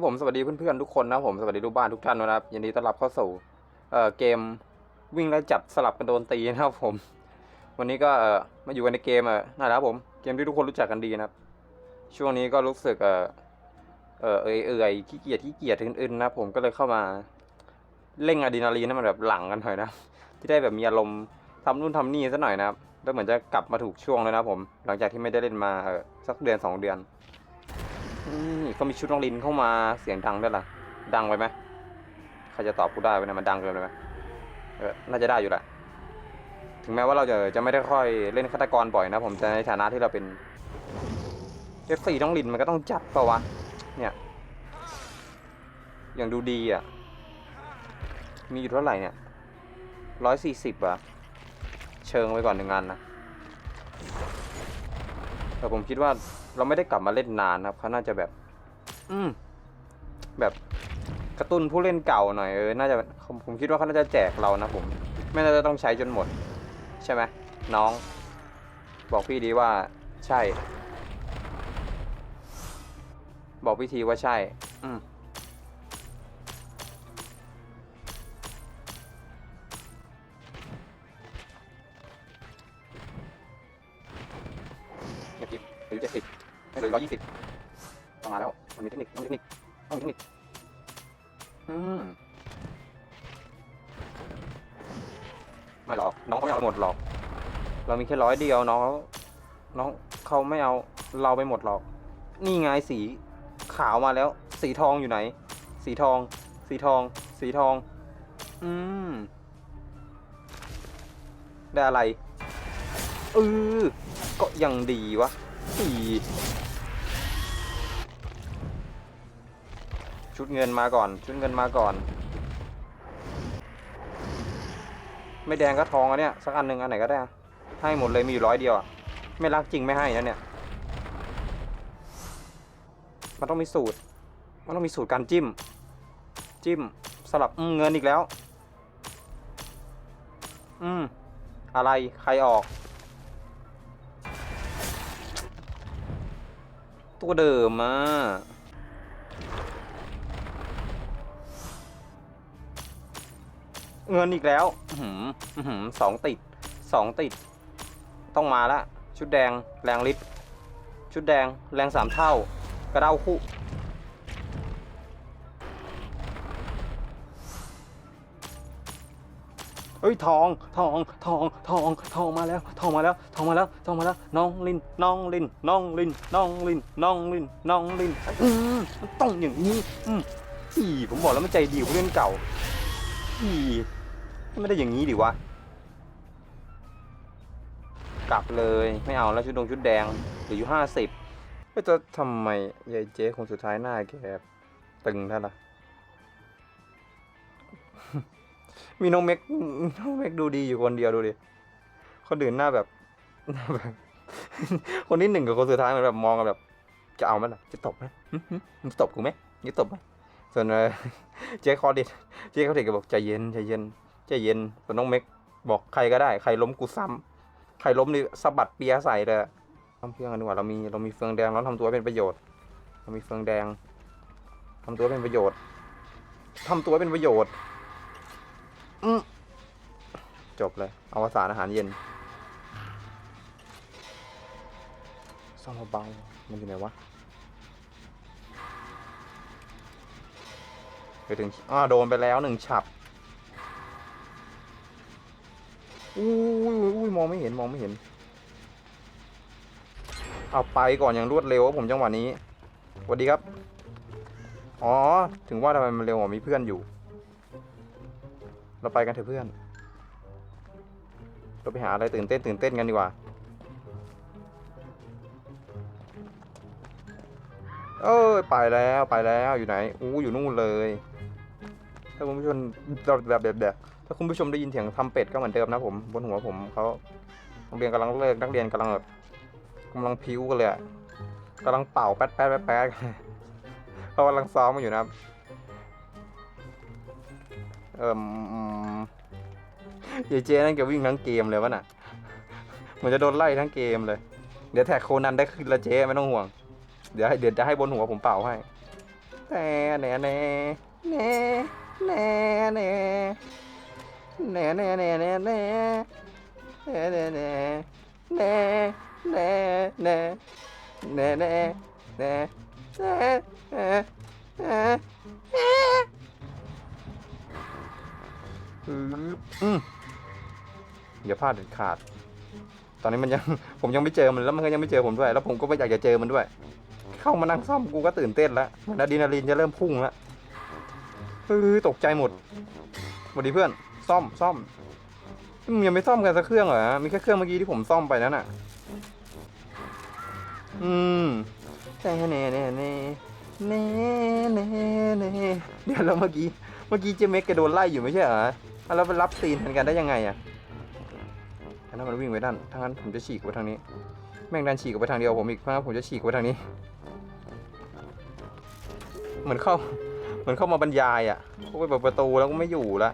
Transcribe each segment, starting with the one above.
ครับผมสวัสดีเพื่อนๆทุกคนนะผมสวัสดีลูกบ้านทุกท่านนะครับยินดีต้อนรับเข้าสู่เอ่อเกมวิ่งและจับสลับกันโดนตีนะครับผม วันนี้ก็เอ่อมาอยู่กันในเกมเอ่อนั่นแหละครับผมเกมที่ทุกคนรู้จักกันดีนะครับ ช่วงนี้ก็รู้สึกเอ่อเอ่อเอ่ยเอ่ยขี้เกียจขี้เกียจอื่นๆนะผมก็เลยเข้ามาเร่งอะดรีนาลีนให้มันแบบหลั่งกันหน่อยนะที่ได้แบบมีอารมณ์ทำนู่นทำนี่ซะหน่อยนะครับแล้วเหมือนจะกลับมาถูกช่วงเลยนะผม หลังจากที่ไม่ได้เล่นมาเออสักเดือนสองเดือน นี่ก็มีชุดน้องลินเข้ามาเสียงดังด้วยล่ะ ดังไปไหมใครจะตอบกูได้ไหมนี่ยมันดังเกินไปไหมเออน่าจะได้อยู่แหละถึงแม้ว่าเราจะจะไม่ได้ค่อยเล่นฆาตกรบ่อยนะ ผมแต่ในฐานะที่เราเป็น F4 น้องลินมันก็ต้องจัดปล่าวะเนี่ยอย่างดูดีอะ มีอยู่เท่าไหร่เนี่ยร้อยสี่สิบอะเชิงไว้ก่อนหนึ่งงานนะ แต่ผมคิดว่าเราไม่ได้กลับมาเล่นนานนะครับเขาน่าจะแบบ อืมแบบกระตุ้นผู้เล่นเก่าหน่อยเออน่าจะผมผมคิดว่าเขาน่าจะแจกเรานะผมไม่น่าจะต้องใช้จนหมด ใช่ไหมน้อง บอกพี่ดีว่าใช่ บอกพี่ทีว่าใช่ อืม สิบไม่เลยร้อยยี่สิบต้องมาแล้ว มันมีเทคนิคต้องมีเทคนิคต้องมีเทคนิคอืมไม่หรอก น้องเขาไม่เอาหมดหรอก เรามีแค่ร้อยเดียวน้องเขาน้องเขาไม่เอาเราไปหมดหรอก นี่ไงสีขาวมาแล้ว สีทองอยู่ไหน สีทอง สีทอง สีทอง อืม ได้อะไรเออก็ยังดีวะอี ชุดเงินมาก่อน ชุดเงินมาก่อน ไม่แดงก็ทองอะเนี่ยสักอันหนึ่งอันไหนก็ได้อะให้หมดเลยมีอยู่ร้อยเดียวอะไม่รักจริงไม่ให้นะเนี่ย มันต้องมีสูตร มันต้องมีสูตรการจิ้ม จิ้มสลับอืมเงินอีกแล้ว อืมอะไรใครออก ตัวเดิมอะ เงินอีกแล้วหืมหืมสองติดสองติด ต้องมาละ ชุดแดงแรงฤทธิ์ชุดแดงแรงสามเท่า กระเด้าคู่ เฮ้ยทองทองทองทองทองมาแล้วทองมาแล้วทองมาแล้วทองมาแล้วน้องลินน้องลินน้องลินน้องลินน้องลินน้องลินอืมต้องอย่างนี้อืมอีผมบอกแล้วมันใจดีกว่าผู้เล่นเก่าอี ไม่ได้อย่างนี้ดิวะ กลับเลยไม่เอาแล้วชุดดงชุดแดงเหลืออยู่ห้าสิบไม่จะทำไมยายเจ๊คนสุดท้ายหน้าแกตึงท่านล่ะมีน้องเม็กน้องเม็กดูดีอยู่คนเดียวดูดิคนอื่นหน้าแบบหน้าแบบคนที่หนึ่งกับคนสุดท้ายมันแบบมองกันแบบ จะเอาไหมล่ะจะตบไหมมึงจะตบกูไหมจะตบไหมส่วนเจ๊คอดิเจ๊เขาเด็กก็บอกใจเย็นใจเย็น ใจเย็นส่วนน้องเม็กบอกใครก็ได้ ใครล้มกูซ้ำใครล้มนี่สะบัดเปียใส่เลยทำเพื่อนกันดีกว่าเรามีเรามีเฟืองแดงเราทำตัวเป็นประโยชน์ เรามีเฟืองแดงทำตัวเป็นประโยชน์ทำตัวเป็นประโยชน์อืจบเลยเอวสานอาหารเย็นซ่อมเบามันอยู่ไหนวะไปถึงอ้าโดนไปแล้วหนึ่งฉับ อุ้ยอุ้ยมองไม่เห็นมองไม่เห็น เอาไปก่อนอย่างรวดเร็วผมจังหวะนี้สวัสดีครับ อ๋อ ถึงว่าทำไมมันเร็วกว่ามีเพื่อนอยู่ เราไปกันเถอะเพื่อน เราไปหาอะไรตื่นเต้นตื่นเต้นกันดีกว่า เอ้ยไปแล้วไปแล้วอยู่ไหน อู้อยู่นู่นเลยถ้าคุณผู้ชมแบบแบบแบบ ถ้าคุณผู้ชมได้ยินเสียงทำเป็ดก็เหมือนเดิมนะผมบนหัวผมเขาโรงเรียนกำลังเลิกนักเรียนกำลังแบบกำลังพิ้วกันเลยกำลังเป่าแป๊ดแป๊ดแป๊ดแป๊ดเขากำลังซ้อมมาอยู่นะเออเจเจนั่นแกวิ่งทั้งเกมเลยวะน่ะเหมือนจะโดนไล่ทั้งเกมเลย เดี๋ยวแท็กโคนันได้ขึ้นละเจไม่ต้องห่วง เดี๋ยวเดี๋ยวจะให้บนหัวผมเป่าให้แต่แน่แน่แน่แน่แน่ แน่แน่แน่แน่แน่แน่แน่แน่แน่แน่แน่แน่แน่แน่แน่อย่าพลาดเด็ดขาด ตอนนี้มันยังผมยังไม่เจอมันแล้วมันก็ยังไม่เจอผมด้วย แล้วผมก็ไม่อยากจะเจอมันด้วย เข้ามานั่งซ่อมกูก็ตื่นเต้นแล้วมันอะดรีนาลีนจะเริ่มพุ่งแล้วตกใจหมดสวัสดีเพื่อน ซ่อมซ่อมมึงยังไม่ซ่อมกันสักเครื่องเหรอมีแค่เครื่องเมื่อกี้ที่ผมซ่อมไปนั่นน่ะ อืมแน่แน่แน่แน่แน่แน่แน่เดี๋ยวแล้วเมื่อกี้ เมื่อกี้เจเม็กแกโดนไล่อยู่ไม่ใช่เหรอแล้วไปรับซีนแทนกันได้ยังไงอะถ้านั้นมันวิ่งไปด้านถ้างั้นผมจะฉีกไปทางนี้ แม่งดันฉีกไปทางเดียวผมอีกเพราะงั้นผมจะฉีกไปทางนี้ เหมือนเข้า เหมือนเข้ามาบรรยายอะกูไปเปิดประตูแล้วก็ไม่อยู่ละ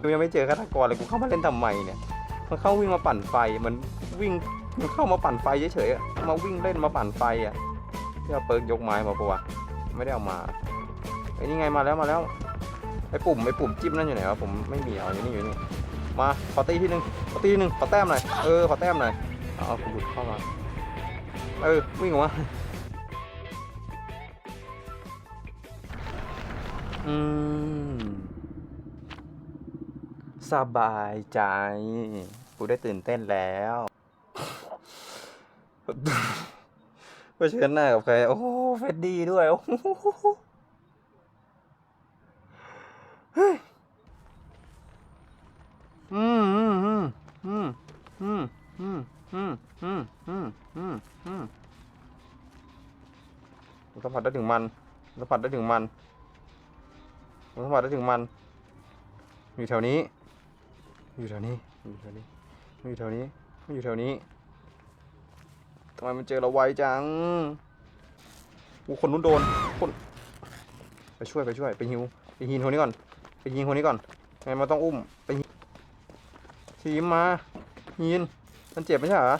กูยังไม่เจอฆาตกรเลยกูเข้ามาเล่นทำไมเนี่ยมันเข้าวิ่งมาปั่นไฟมันวิ่งมันเข้ามาปั่นไฟเฉยๆมาวิ่งเล่นมาปั่นไฟอะที่เอาเปิร์กยกไม้มาปะวะไม่ได้เอามาไอ้นี่ไงมาแล้วมาแล้วไอ้ปุ่มไอ้ปุ่มจิ้มนั่นอยู่ไหนวะผมไม่มีเอาอยู่นี่อยู่นี่มาขอตีที่หนึ่งขอตีหนึ่งขอแต้มหน่อยเออขอแต้มหน่อยเอาเอาคุณหลุดเข้ามาเออวิ่งออกมาอืม สบายใจ กูได้ตื่นเต้นแล้วเผชิญหน้ากับใคร โอ้โหเฟดดี้ด้วย โอ้โหฮ้ยอืมอืมอืมอืมอืมอืมอืมอืมอืมอืมอืมสัมผัสได้ถึงมันสัมผัสได้ถึงมันสัมผัสได้ถึงมัน อยู่แถวนี้ อยู่แถวนี้อยู่แถวนี้อยู่แถวนี้อยู่แถวนี้ทำไมมันเจอเราไวจังอูคนนู้นโดนคนไปช่วยไปช่วยไปฮิวไปฮินคนนี้ก่อนไปยิงคนนี้ก่อนไงมันต้องอุ้มไปฮิทีมมาฮินมันเจ็บไม่ใช่เหรอ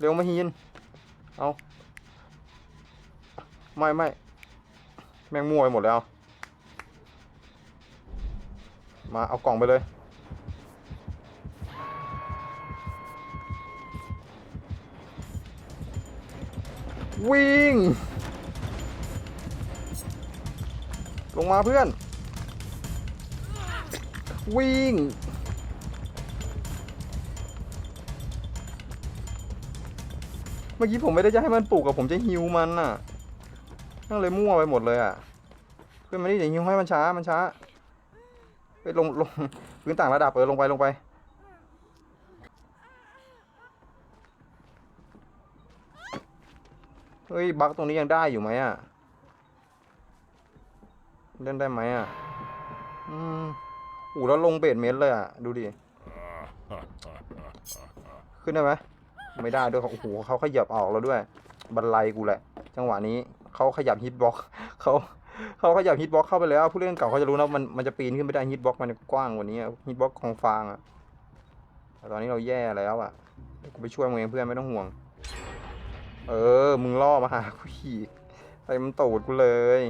เร็วมาฮินเอาไม่ไม่แม่งมั่วไปหมดแล้ว มาเอากล่องไปเลย วิ่ง ลงมาเพื่อน วิ่ง เมื่อกี้ผมไม่ได้จะให้มันปลูกกับผมจะฮิวมันน่ะนั่งเลยมั่วไปหมดเลยอะเพื่อนมันนี่เดี๋ยวฮิวให้มันช้ามันช้าไปลงลงพื้นต่างระดับเออลงไปลงไป เฮ้ยบักตรงนี้ยังได้อยู่ไหมอะ เล่นได้ไหมอะ อืมโอ้แล้วลงเบสเมนต์เลยอะ ดูดิ ขึ้นได้ไหมไม่ได้ด้วยเขาโอ้โหเขาขยับออกแล้วด้วย บันไลกูแหละ จังหวะนี้เขาขยับฮิตบ็อกเขาเขาขยับฮิตบ็อกเข้าไปแล้ว ผู้เล่นเก่าเขาจะรู้นะมันมันจะปีนขึ้นไม่ได้ฮิตบ็อกมันกว้างกว่านี้ฮิตบ็อกของฟางอะแต่ตอนนี้เราแย่แล้วอะกูไปช่วยมึงเองเพื่อนไม่ต้องห่วง เออ มึงล่อมาหากูอีกใส่มันตูดกูเลย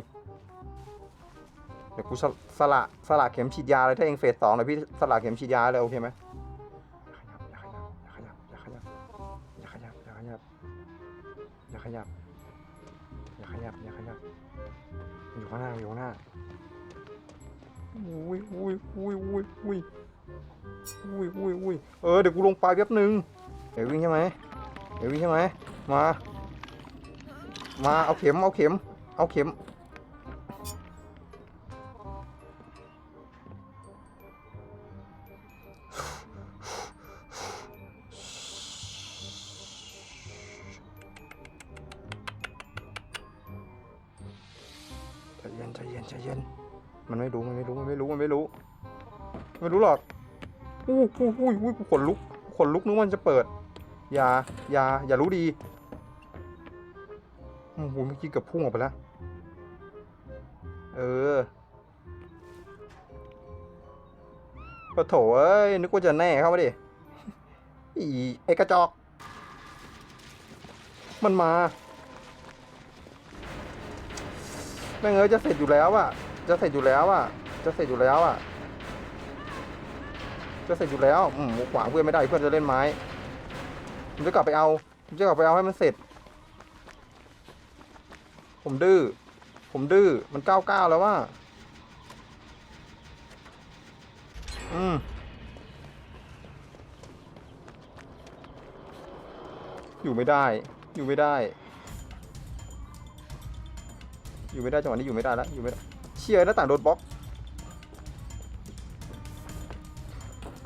เดี๋ยวกูสสละสละเข็มฉีดยาเลยถ้าเองเฟสสองเดี๋ยพี่สละเข็มฉีดยาเลยโอเคไหมอย่าขยับอย่าขยับอย่าขยับอย่าขยับอย่าขยับอย่าขยับอย่าขยับอย่าขยับอยู่ข้างหน้าอยู่ข้างหน้าอุ้ยอุ้ยอุ้ยอุ้ยอุ้ยอุ้ยอุ้ยอุ้ยเออเดี๋ยวกูลงไปแป๊บนึงเดี๋ยววิ่งใช่ไหมเดี๋ยววิ่งใช่ไหม มา มาเอาเข็มเอาเข็ม เอาเข็ม ใจเย็นใจเย็นใจเย็น มันไม่รู้มันไม่รู้มันไม่รู้มันไม่รู้ไม่รู้หรอกอู้อู้อู้อู้กูขนลุกขนลุกนึกว่ามันจะเปิด อย่า อย่า อย่ารู้ดี โอ้โหเมื่อกี้เกือบพุ่งออกไปแล้ว เออปะโถเอ้ย นึกว่าจะแน่เข้ามาดิ อีไอกระจอก มันมาแม่งเอ้ยจะเสร็จอยู่แล้วอะจะเสร็จอยู่แล้วอะจะเสร็จอยู่แล้วอะจะเสร็จอยู่แล้ว อืมขวางเพื่อนไม่ได้เพื่อนจะเล่นไม้ผมจะกลับไปเอาผมจะกลับไปเอาให้มันเสร็จ ผมดื้อ ผมดื้อ มันเก้าเก้าแล้วว่า อืม อยู่ไม่ได้ อยู่ไม่ได้ อยู่ไม่ได้จังหวะนี้อยู่ไม่ได้แล้วอยู่ไม่ได้ เชียร์หน้าต่างโดนบล็อก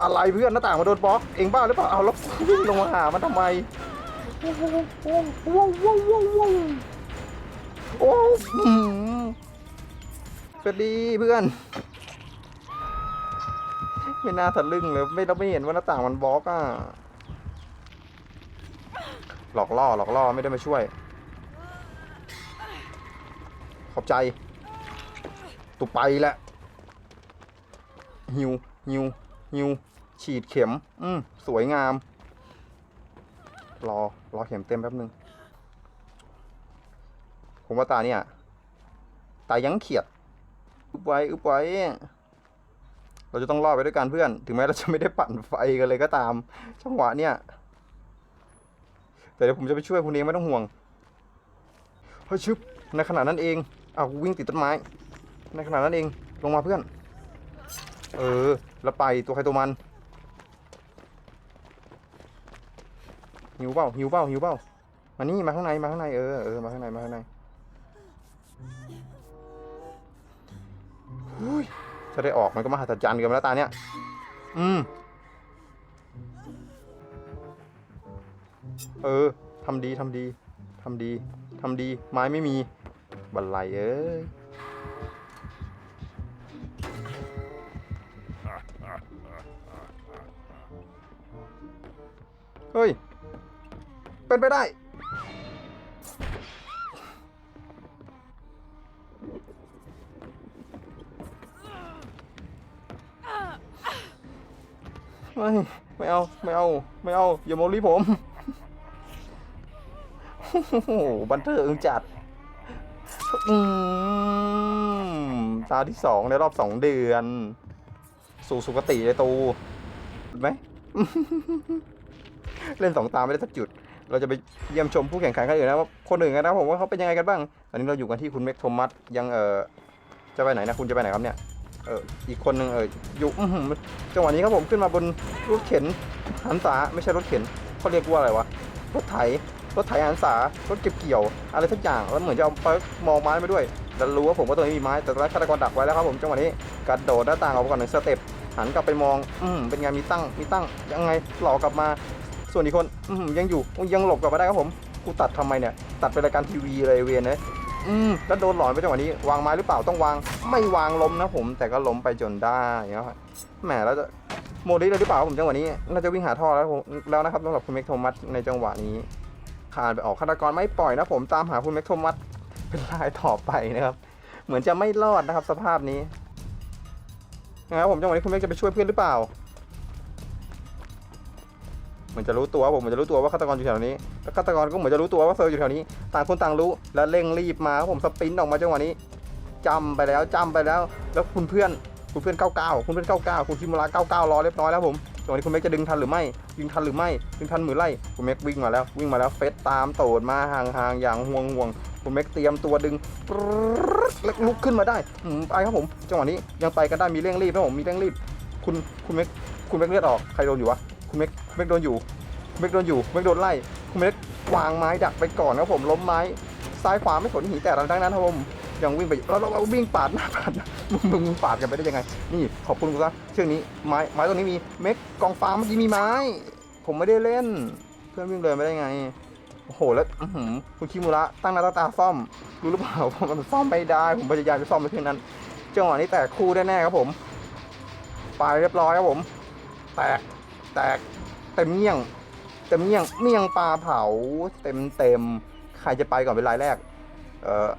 อะไรเพื่อนหน้าต่างมาโดนบล็อก เองบ้าหรือเปล่า เอาล้ววิ่งลงมาหามันทำไมว้าวว้าวว้าวว้าว โอ้หืมสวัสดีเพื่อน ไม่น่าทะลึ่งเลยไม่เราไม่เห็นว่าหน้าต่างมันบล็อกอะ หลอกล่อหลอกล่อไม่ได้มาช่วย ขอบใจ ตุไปแล้วหิวหิวหิวฉีดเข็ม อืมสวยงาม รอ รอเข็มเต็มแป๊บนึง ผมว่าตาเนี่ย ตายังเขียดอึบไว้อึบไว้ เราจะต้องรอดไปด้วยกันเพื่อน ถึงแม้เราจะไม่ได้ปั่นไฟกันเลยก็ตามจังหวะเนี่ย แต่เดี๋ยวผมจะไปช่วยคุณเองไม่ต้องห่วงเฮ้ยชึบในขณะนั้นเองเอาวิ่งติดต้นไม้ ในขณะนั้นเอง ลงมาเพื่อน เออ แล้วไปตัวใครตัวมัน หิวเปล่าหิวเปล่าหิวเปล่ามานี่มาข้างใน มาข้างใน เออ เออ มาข้างใน มาข้างใน ถ้าได้ออกมันก็มหัศจรรย์กันแล้วตาเนี้ยอืม เออทำดีทำดีทำดีทำดี ไม้ไม่มี บันไลเอ้ยเฮ้ย เป็นไปได้ ไม่ ไม่เอา ไม่เอา ไม่เอา อย่าโมลีผม โอ้โห บันเทิงจัด อืม ตาที่สองในรอบสองเดือน สู่สุคติเลยตูไหม เล่นสองตาไม่ได้สักจุด เราจะไปเยี่ยมชมผู้แข่งขันกันอื่นนะว่าคนอื่นกันนะผมว่าเขาเป็นยังไงกันบ้าง ตอนนี้เราอยู่กันที่คุณเมกโทมัสยังเออจะไปไหนนะคุณจะไปไหนครับเนี่ย เอออีกคนหนึ่งเอออยู่อื้อหือจังหวะนี้ครับผมขึ้นมาบนรถเข็นหันษาไม่ใช่รถเข็นเขาเรียกว่าอะไรวะรถไถรถไถหันษารถเก็บเกี่ยว อะไรสักอย่างแล้วเหมือนจะเอาไปมองไม้มาด้วยแต่รู้ว่าผมว่าตัวนี้มีไม้แต่ตอนแรกฆาตกรดักไว้แล้วครับผมจังหวะนี้กระโดดหน้าต่างออกมาก่อนหนึ่งสเต็ปหันกลับไปมอง อืมเป็นไงมีตั้งมีตั้งยังไงหลอกกลับมา ส่วนอีกคน อืมยังอยู่ยังหลบกลับมาได้ครับผมกูตัดทำไมเนี่ย ตัดเป็นรายการทีวีเลยเวียนเลย อืมแล้วโดนหลอนไปจังหวะนี้ วางไม้หรือเปล่าต้องวาง ไม่วางล้มนะผม แต่ก็ล้มไปจนได้เนาะแหมแล้วจะโมดิเลยหรือเปล่าผมจังหวะนี้น่าจะวิ่งหาท่อแล้วผมแล้วนะครับสำหรับคุณเมกโทมัสในจังหวะนี้คานไปออกฆาตกรไม่ปล่อยนะผมตามหาคุณเมกโทมัสเป็นรายต่อไปนะครับ เหมือนจะไม่รอดนะครับสภาพนี้นะครับผมจังหวะนี้คุณเมกจะไปช่วยเพื่อนหรือเปล่า เหมือนจะรู้ตัวผมเหมือนจะรู้ตัวว่าฆาตกรอยู่แถวนี้แล้วฆาตกรก็เหมือนจะรู้ตัวว่าเซอร์อยู่แถวนี้ต่างคนต่างรู้และเร่งรีบมาครับผมสปรินต์ออกมาจังหวะนี้จำไปแล้วจำไปแล้ว แล้วคุณเพื่อนคุณเพื่อน 99 คุณเพื่อน 99 คุณคิมูระ99 รอเรียบร้อยแล้วผมจังหวะนี้คุณเมกจะดึงทันหรือไม่ ดึงทันหรือไม่ ดึงทันหรือไล่ คุณเมกวิ่งมาแล้ว วิ่งมาแล้วเฟสตามโตดมาห่างๆ อย่างห่วงห่วงคุณเมกเตรียมตัวดึงแล้วลุกขึ้นมาได้อืมไปครับผม จังหวะนี้ยังไปกันได้มีเร่งรีบนะผม มีเร่งรีบ คุณคุณเมกคุณเมกเลือดออก ใครโดนอยู่วะ คุณเมก ม็กโดนอยู่เม็กโดนอยู่เม็กโดนไล่คุณเม็กวางไม้ดักไปก่อนครับผมล้มไม้ซ้ายขวาไม่สนหีแต่ดังนั้นครับผมยังวิ่งไปแล้วเราวิ่งปาดหน้าปาดน้ามึงมึงมึงปาดกันไปได้ยังไง นี่ขอบคุณกูซะเชือกนี้ไม้ไม้ตรงนี้มีเม็กกองฟ้าเมื่อกี้มีไม้ ผมไม่ได้เล่น เพื่อนวิ่งเลยไม่ได้ไงโอ้โหแล้วอื้อหือคุณคิมุระตั้งหน้าตั้งตาซ่อมรู้หรือเปล่าว่ามันซ่อมไม่ได้ผมพยายามจะซ่อมไปเพียงนั้นจังหวะนี้แตกคู่แน่ๆครับผมไปเรียบร้อยครับผม แตกแตก เต็มเงี้ยง เต็มเงี้ยงเมี่ยงปลาเผา เต็มเต็มใครจะไปก่อนเป็นรายแรก เออ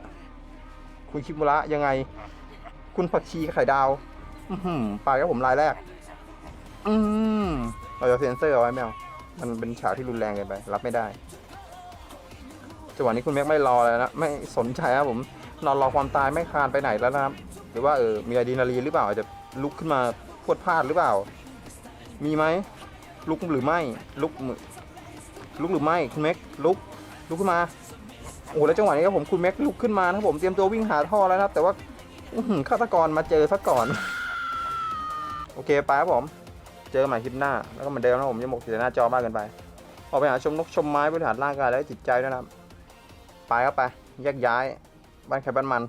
คุณคิมุระยังไง คุณผักชีกับไข่ดาว อือหือไปครับผมรายแรก อืมเราจะเซ็นเซอร์เอาไว้แมวมันเป็นฉากที่รุนแรงเกินไป รับไม่ได้จังหวะนี้คุณแม็กไม่รอเลยนะไม่สนใจครับผมนอนรอความตายไม่คานไปไหนแล้วนะครับ หรือว่าเออมีอะดรีนาลีนหรือเปล่าอาจจะลุกขึ้นมาพวดพลาดหรือเปล่า มีไหม ลุกหรือไม่ ลุกลุกหรือไม่คุณเม็กลุกลุกขึ้นมาโอ้โหแล้วจังหวะนี้ครับผมคุณเม็กลุกขึ้นมานะครับผมเตรียมตัววิ่งหาท่อแล้วนะครับ แต่ว่าอื้อหือฆาตกรมาเจอซะก่อน โอเคไปครับผม เจอใหม่คลิปหน้า แล้วก็เหมือนเดิมนะผมยังหมกอยู่หน้าจอมากเกินไปออกไปหาชมนกชมไม้บริหารร่างกายและจิตใจด้วยนะครับ ไปครับไปแยกย้าย บ้านใครบ้านมัน